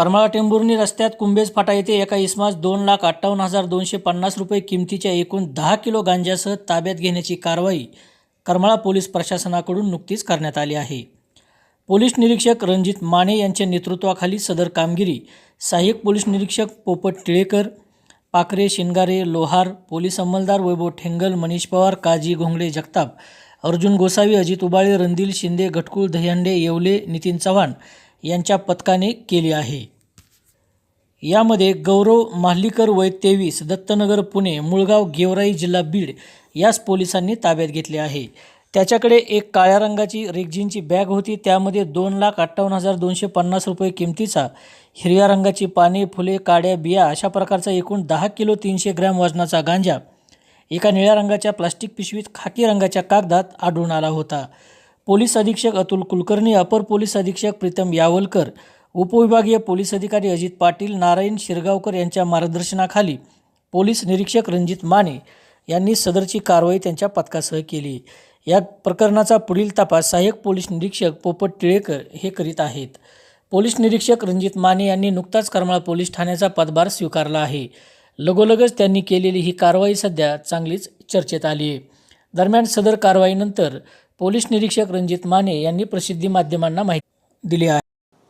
करमाळा टेंभुर्णी रस्त्यात कुंभेज फाटा येथे एका इसमास दोन लाख अठ्ठावन्न हजार दोनशे पन्नास रुपये किमतीच्या एकूण दहा किलो गांजासह ताब्यात घेण्याची कारवाई करमाळा पोलीस प्रशासनाकडून नुकतीच करण्यात आली आहे. पोलीस निरीक्षक रणजित माने यांच्या नेतृत्वाखाली सदर कामगिरी सहाय्यक पोलीस निरीक्षक पोपट टिळेकर पाखरे शिनगारे लोहार पोलीस अंमलदार वैभव ठेंगल मनीष पवार काजी घोंगडे जगताप अर्जुन गोसावी अजित उबाळे रणदिल शिंदे घटकुळ दहीहंडे येवले नितीन चव्हाण यांच्या पथकाने केली आहे. यामध्ये गौरव माहलीकर वय तेवीस दत्तनगर पुणे मुळगाव गेवराई जिल्हा बीड याच पोलिसांनी ताब्यात घेतले आहे. त्याच्याकडे एक काळ्या रंगाची रेगजिनची बॅग होती. त्यामध्ये दोन लाख अठ्ठावन्न हजार दोनशे पन्नास रुपये किमतीचा हिरव्या रंगाची पाने फुले काड्या बिया अशा प्रकारचा एकूण दहा किलो तीनशे ग्रॅम वजनाचा गांजा एका निळ्या रंगाच्या प्लास्टिक पिशवीत खाकी रंगाच्या कागदात आढळून आला होता. पोलीस अधीक्षक अतुल कुलकर्णी अपर पोलीस अधीक्षक प्रीतम यावलकर उपविभागीय पोलीस अधिकारी अजित पाटील नारायण शिरगावकर यांच्या मार्गदर्शनाखाली पोलीस निरीक्षक रणजित माने यांनी सदरची कारवाई त्यांच्या पथकासह केली. या प्रकरणाचा पुढील तपास सहाय्यक पोलीस निरीक्षक पोपट टिळेकर हे करीत आहेत. पोलीस निरीक्षक रणजित माने यांनी नुकताच करमाळा पोलीस ठाण्याचा पदभार स्वीकारला आहे. लगोलगच त्यांनी केलेली ही कारवाई सध्या चांगलीच चर्चेत आली आहे दरम्यान सदर कारवाईनंतर पोलीस निरीक्षक रणजित माने यांनी प्रसिद्धी माध्यमांना माहिती दिली आहे.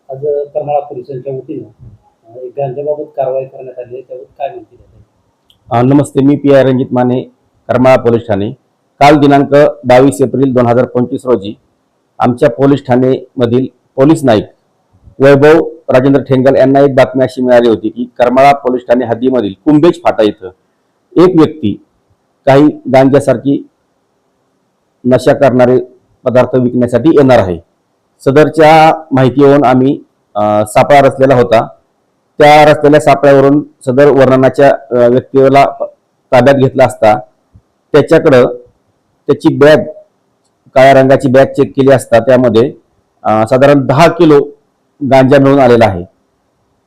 आज करमाळा पोलिसांच्या वतीनं एक गांजाबाबत कारवाई करण्यात आली आहे. त्यावर काय माहिती देत नमस्ते मी P I Ranjit Mane Karmala police Thane. काल दिनांक बावीस एप्रिल दोन हजार पंचवीस रोजी आमच्या पोलीस ठाणेमधील पोलीस नाईक वैभव राजेंद्र ठेंगल यांना एक बातमी अशी मिळाली होती की करमाळा पोलीस ठाणे हद्दीमधील कुंभेज फाटा इथं एक व्यक्ती काही गांजासारखी नशा करणारे पदार्थ विकण्यासाठी येणार आहे. सदरच्या माहितीवरून आम्ही सापळा रचलेला होता. त्या रचलेल्या सापळ्यावरून सदर वर्णनाच्या व्यक्तीला ताब्यात घेतला असता. त्याच्याकडं त्याची बॅग काळ्या रंगाची बॅग चेक केली असता. त्यामध्ये साधारण दहा किलो गांजा मिळून आलेला आहे.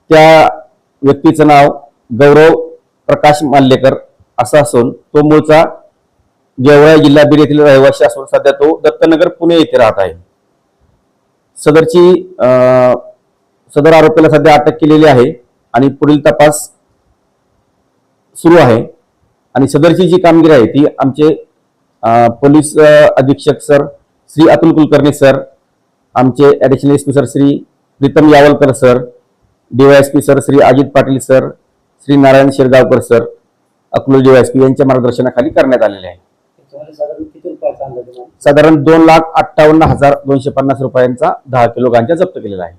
त्या व्यक्तीचं नाव गौरव प्रकाश माल्लेकर असं असून तो मूळचा जेवळा जिल्हा बीड येथील रहिवासी असून सध्या तो दत्तनगर पुणे येथे राहत आहे. सदरची सदर आरोपीला सध्या अटक केलेली आहे आणि पुढील तपास सुरू आहे. आणि सदरची जी कामगिरी आहे ती आमचे पोलीस अधीक्षक सर श्री अतुल कुलकर्णी सर आमचे additional S P sir Shri Pritam Yawalkar sir DYSP sir Shri Ajit Patil sir Shri Narayan Shirgaonkar sir Akluj DYSP यांच्या मार्गदर्शनाखाली करण्यात आलेले आहे. साधारण किती रुपयाचा अंदाज आहे? साधारण दोन लाख अठ्ठावन्न हजार दोनशे पन्नास रुपयांचा दहा किलो गांजा जप्त केलेला आहे